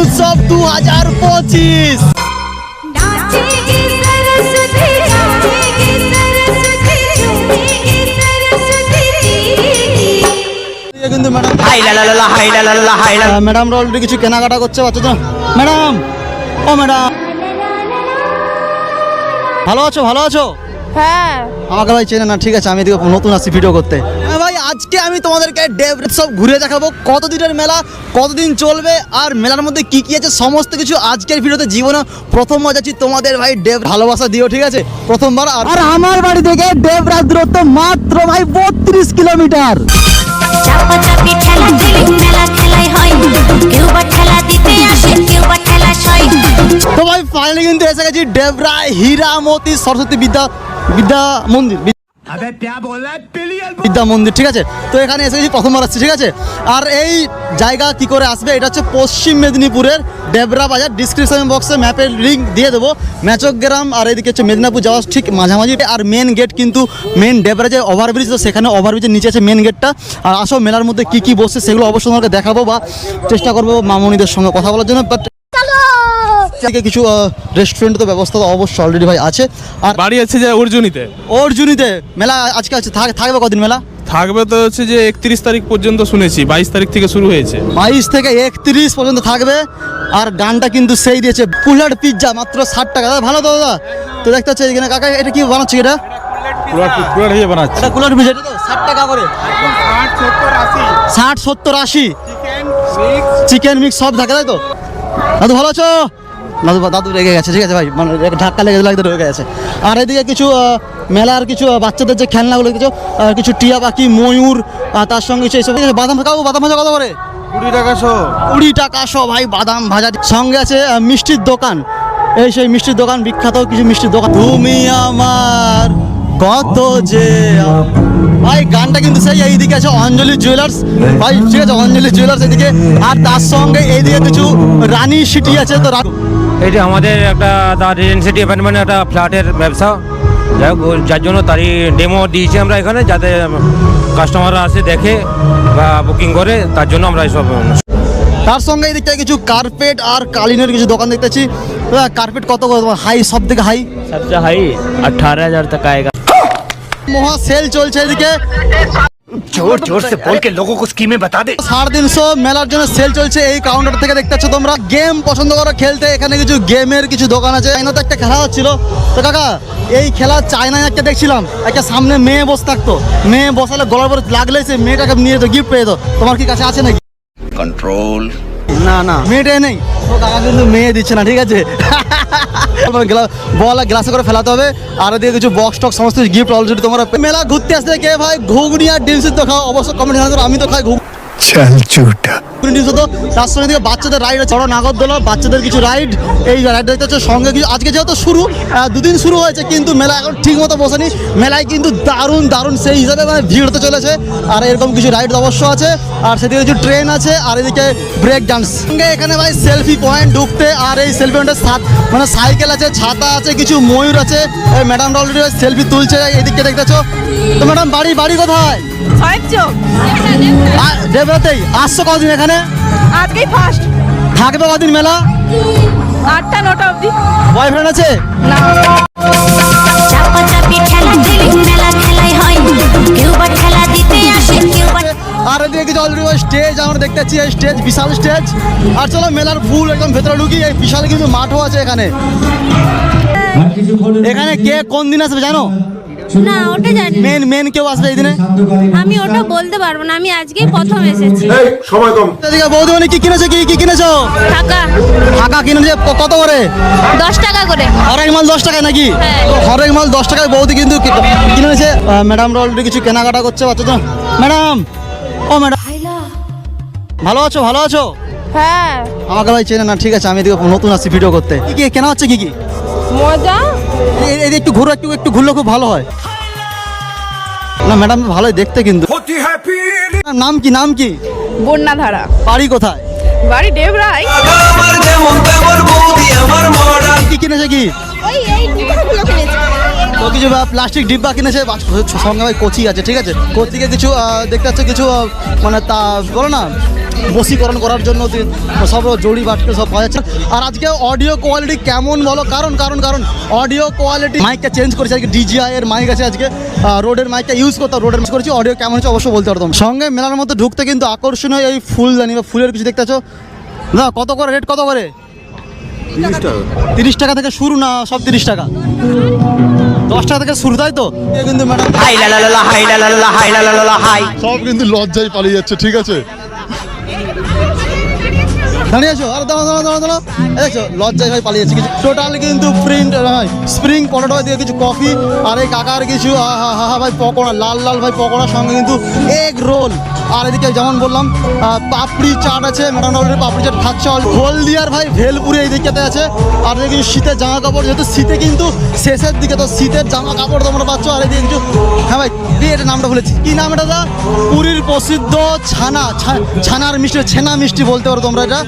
উৎসব দু হাজার পঁচিশ ম্যাডাম। অলরেডি কিছু কেনাকাটা করছে বাচ্চা তো ম্যাডাম ও ম্যাডাম। ভালো আছো ভালো আছো? হ্যাঁ। আমাকে ভাই চেনে না ঠিক আছে আমি এদিকে নতুন আসছি ভিডিও করতে। হ্যাঁ ভাই আজকে আমি তোমাদেরকে ডেভ সব ঘুরে দেখাবো কতদিনের মেলা কতদিন চলবে আর মেলার মধ্যে কি কি আছে সমস্ত কিছু আজকের ভিডিওতে জীবনে প্রথম যাচ্ছি তোমাদের ভাই ডেভ ভালোবাসা দিও ঠিক আছে? প্রথমবার আর আমার বাড়ি থেকে ডেভরাজ দূরত্ব মাত্র ভাই বত্রিশ কিলোমিটার। চাপা চাপি ঠেলা মেলা খেলাই হয়। কেউ বা ঠেলা দিতে আসে কেউ বা ঠেলা সয় তো ভাই ফাইনালি কিন্তু এসে গেছি ডেবরা হীরামতি সরস্বতী বিদ্যা বিদ্যা মন্দির বিদ্যা- মন্দির ঠিক আছে? তো এখানে এসে গেছি প্রথমবার আসছি ঠিক আছে? আর এই জায়গা কি করে আসবে এটা হচ্ছে পশ্চিম মেদিনীপুরের ডেবরা বাজার। ডিসক্রিপশন বক্সে ম্যাপের লিঙ্ক দিয়ে দেবো। ম্যাচক গ্রাম আর এদিকে হচ্ছে মেদিনীপুর যাওয়ার ঠিক মাঝামাঝি। আর মেন গেট কিন্তু মেন ডেবরা যে ওভারব্রিজ তো সেখানে ওভারব্রিজের নিচে আছে মেন গেটটা আর আসো মেলার মধ্যে কি কি বসছে সেগুলো অবশ্যই তোমাকে দেখাবো বা চেষ্টা করব মামনিদের সঙ্গে কথা বলার জন্য। বাট থেকে কিছু রেস্টুরেন্ট তো ব্যবস্থা তো অবশ্যই অলরেডি ভাই আছে। আর বাড়ি আছে যে অর্জুনিতে? অর্জুনিতে। মেলা আজকে আছে থাক- থাকবে কদিন মেলা? থাকবে তো হচ্ছে যে একত্রিশ তারিখ পর্যন্ত শুনেছি বাইশ তারিখ থেকে শুরু হয়েছে। বাইশ থেকে একত্রিশ পর্যন্ত থাকবে। আর গানটা কিন্তু সেই দিয়েছে কুলার পিৎজা মাত্র ষাট টাকা। দাদা ভালো তো দাদা? তো দেখতে হচ্ছে এখানে কাকা এটা কি বানাচ্ছে এটা? বানাচ্ছে। এটা কুলার পিৎজা এটা তো ষাট টাকা করে। ষাট সত্তর আশি। চিকেন মিক্স সব থাকে তাই তো? দাদু ভালো আছো? দাদু দাদু রেগে গেছে ঠিক আছে ভাই? মানে ধাক্কা লেগে লাগতে রেগে গেছে। আর এদিকে কিছু মেলার কিছু বাচ্চাদের যে খেলনাগুলো কিছু কিছু টিয়া পাখি ময়ূর তার সঙ্গে কিছু এইসব বাদাম কাকু বাদাম ভাজা কত করে? কুড়ি টাকা শো। কুড়ি টাকা সব ভাই বাদাম ভাজা। সঙ্গে আছে মিষ্টির দোকান। এই সেই মিষ্টির দোকান বিখ্যাত কিছু মিষ্টির দোকান। তুমি আমার কত যে ভাই গানটা কিন্তু সেই এইদিকে আছে অঞ্জলি জুয়েলার্স ভাই ঠিক আছে অঞ্জলি জুয়েলার্স এদিকে। আর তার সঙ্গে এইদিকে কিছু রানী সিটি আছে তো এটা আমাদের একটা দা রেজেন্সিটি অ্যাপার্টমেন্টে একটা ফ্ল্যাটের ব্যবসা। যাই হোক যার জন্য তারই ডেমো দিয়েছি আমরা এখানে যাতে কাস্টমাররা আসে দেখে বা বুকিং করে তার জন্য আমরা এইসব তার সঙ্গে দেখতে কিছু কার্পেট আর কালিনের কিছু দোকান দেখতেছি কার্পেট কত হাই সব থেকে হাই সবচেয়ে হাই আঠারো হাজার টাকা আয়গা মহা সেল চলছে এদিকে। জোর জোর সে বলকে লোগো কো স্কিমে বাতা দে। 350 মেলার জন্য সেল চলছে এই কাউন্টার থেকে দেখতে পাচ্ছ তোমরা। গেম পছন্দ করো খেলতে এখানে কিছু গেমের কিছু দোকান আছে। চাইনাতে একটা খেলা হচ্ছিল। তো কাকা এই খেলা চায়নায় একটা দেখছিলাম। একটা সামনে মেয়ে বসে থাকতো। মেয়ে বসালে গলার পর লাগলে সে মেয়েটাকে নিয়ে তো গিফট পেয়ে তো তোমার কি কাছে আছে নাকি? কন্ট্রোল না না, মেয়েটাই নেই। তো কাকা কিন্তু মেয়ে দিচ্ছে না, ঠিক আছে? বল গ্লাসে করে ফেলাতে হবে। আর দিয়ে কিছু বক্স টক সমস্ত গিফট অলরেডি তোমরা মেলা ঘুরতে আসতে কে ভাই? ঘুগনি আর ডিম সিদ্ধ খাও অবশ্য কমেন্ট জানাতে আমি তো খাই তার সঙ্গে বাচ্চাদের নাগরদোলা, বাচ্চাদের কিছু রাইড এই রাইড দেখতে সঙ্গে কিছু আজকে যেহেতু শুরু দুদিন শুরু হয়েছে, কিন্তু মেলা ঠিক মতো বসেনি। মেলায় কিন্তু দারুণ দারুণ সেই হিসাবে মানে ভিড় হতে চলেছে। আর এরকম কিছু রাইড অবশ্য আছে। আর সেদিকে কিছু ট্রেন আছে, আর এদিকে ব্রেক সঙ্গে এখানে ভাই সেলফি পয়েন্ট ঢুকতে, আর এই সেলফি মানে সাইকেল আছে, ছাতা আছে, কিছু ময়ূর আছে। ম্যাডাম অলরেডি সেলফি তুলছে এদিকে দেখতেছো তো ম্যাডাম বাড়ি বাড়ি কোথায়? দেবরাতেই আসছো কদিন এখানে? আজকেই ফার্স্ট থাকবে কদিন মেলা? আটটা নটা অবধি। বয়ফ্রেন্ড আছে? আর এদিকে কিছু অলরেডি স্টেজ আমরা দেখতে পাচ্ছি এই স্টেজ বিশাল স্টেজ আর চলো মেলার ফুল একদম ভেতরে ঢুকি এই বিশাল কিন্তু মাঠও আছে এখানে। এখানে কে কোন দিন আসবে জানো? না ওটা জানি মেন মেন কেউ আসবে এই দিনে আমি ওটা বলতে পারব না আমি আজকেই প্রথম এসেছি। এদিকে বৌদিমণি কি কিনেছো কি কি কিনেছো? টাকা টাকা কিনেছে কত করে? দশ টাকা করে। হরেক মাল দশ টাকায় নাকি? হ্যাঁ। হরেক মাল দশ টাকায় বৌদি কিন্তু কিনেছে ম্যাডাম অলরেডি কিছু কেনাকাটা করছে বাচ্চা তো ম্যাডাম ও ম্যাডাম ভালো আছো ভালো আছো? হ্যাঁ। আমাকে ভাই চেনে না ঠিক আছে আমি এদিকে নতুন আসছি ভিডিও করতে। কি কি কেনা হচ্ছে কি কি? মজা। এই- একটু ঘুরো একটু একটু ঘুরলে খুব ভালো হয়। না ম্যাডাম ভালোই দেখতে কিন্তু। নাম কি নাম কি? বন্যা ধারা বাড়ি কোথায়? বাড়ি ডেবরাই কি কিনেছে কি? ওই এই দুটোগুলো কিনেছি। তো কিছু প্লাস্টিক ডিব্বা কিনেছে সঙ্গে ভাই কচি আছে ঠিক আছে। কচিকে কিছু দেখতে পাচ্ছ কিছু মানে তা বলো না বশীকরণ করার জন্য সব জড়ি বাটকে সব পাওয়া যাচ্ছে। আর আজকে অডিও কোয়ালিটি কেমন বলো? কারণ কারণ কারণ অডিও কোয়ালিটি মাইকটা চেঞ্জ করেছে আজকে ডিজিআই এর মাইক আছে আজকে। রোডের মাইকটা ইউজ করতাম রোডের মাইক করেছি অডিও কেমন হচ্ছে অবশ্যই বলতে পারতাম। সঙ্গে মেলার মধ্যে ঢুকতে কিন্তু আকর্ষণীয় এই ফুল জানি বা ফুলের কিছু দেখতে না কত করে রেট কত করে? তিরিশ টাকা। থেকে শুরু না সব তিরিশ টাকা? দশ টাকা থেকে শুরু তাই তো? কিন্তু ম্যাডাম সব কিন্তু লজ্জায় পালিয়ে যাচ্ছে ঠিক আছে? দাঁড়িয়ে আছো আর দাঁড়াও দাঁড়াও দাঁড়াও দাঁড়াও। লজ্জায় ভাই পালিয়ে যাচ্ছে কিছু টোটাল কিন্তু প্রিন্ট স্প্রিং পটেটো দিয়ে কিছু কফি আর এই কাকার কিছু হা হা ভাই পকোড়া, লাল লাল ভাই পকোড়ার সঙ্গে কিন্তু এগ রোল আর এদিকে যেমন বললাম পাপড়ি চাট আছে ম্যাডাম পাপড়ি চাট খাচ্ছে হলদিয়ার ভাই ভেলপুরি এই দিকটাতে আছে। আর এদিকে শীতের জামা কাপড়, যেহেতু শীতে কিন্তু শেষের দিকে তো শীতের জামা কাপড় তোমরা পাচ্ছ, আর এদিকে কিছু হ্যাঁ ভাই কি এটা নামটা বলেছি। কি নাম এটা দা পুরীর প্রসিদ্ধ ছানা ছানার মিষ্টি, ছেনা মিষ্টি বলতে পারো তোমরা এটা।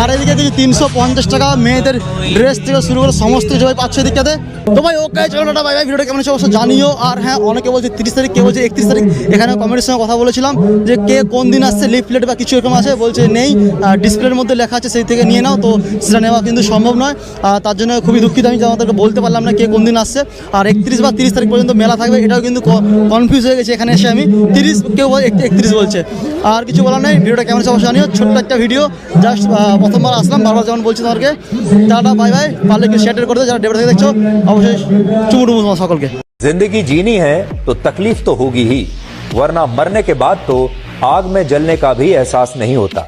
আর এদিকে কিছু তিনশো পঞ্চাশ টাকা মেয়েদের ড্রেস থেকে শুরু করে সমস্ত কিছু ভাই পাচ্ছ এদিকে তো ভাই ওকে চলো ভাই ভাই ভিডিওটা কেমন হচ্ছে অবশ্যই জানিও। আর হ্যাঁ অনেকে বলছে তিরিশ তারিখ, কে বলছে একত্রিশ তারিখ এখানে কমেন্টের সঙ্গে কথা বলেছিলাম যে কে কোন দিন আসছে লিফলেট বা কিছু এরকম আছে, বলছে নেই। ডিসপ্লের মধ্যে লেখা আছে, সেই থেকে নিয়ে নাও, তো সেটা নেওয়া কিন্তু সম্ভব নয়। আর তার জন্য খুবই দুঃখিত, আমি আমাদেরকে বলতে পারলাম না কে কোন দিন আসছে। আর একত্রিশ বা তিরিশ তারিখ পর্যন্ত মেলা থাকবে, এটাও কিন্তু কনফিউজ হয়ে গেছে এখানে এসে আমি তিরিশ কেউ একত্রিশ বলছে আর কিছু বলার নেই ভিডিওটা কেমন হচ্ছে অবশ্যই জানিও ছোট্ট একটা ভিডিও জাস্ট প্রথমবার আসলাম বারবার যেমন বলছি তোমাকে টাটা বাই বাই পারলে একটু শেয়ার করে দেবো যারা ডেবরা থেকে দেখছো অবশ্যই চুমু টুমু তোমার সকলকে जिंदगी जीनी है तो तकलीफ तो होगी ही वरना मरने के बाद तो आग में जलने का भी एहसास नहीं होता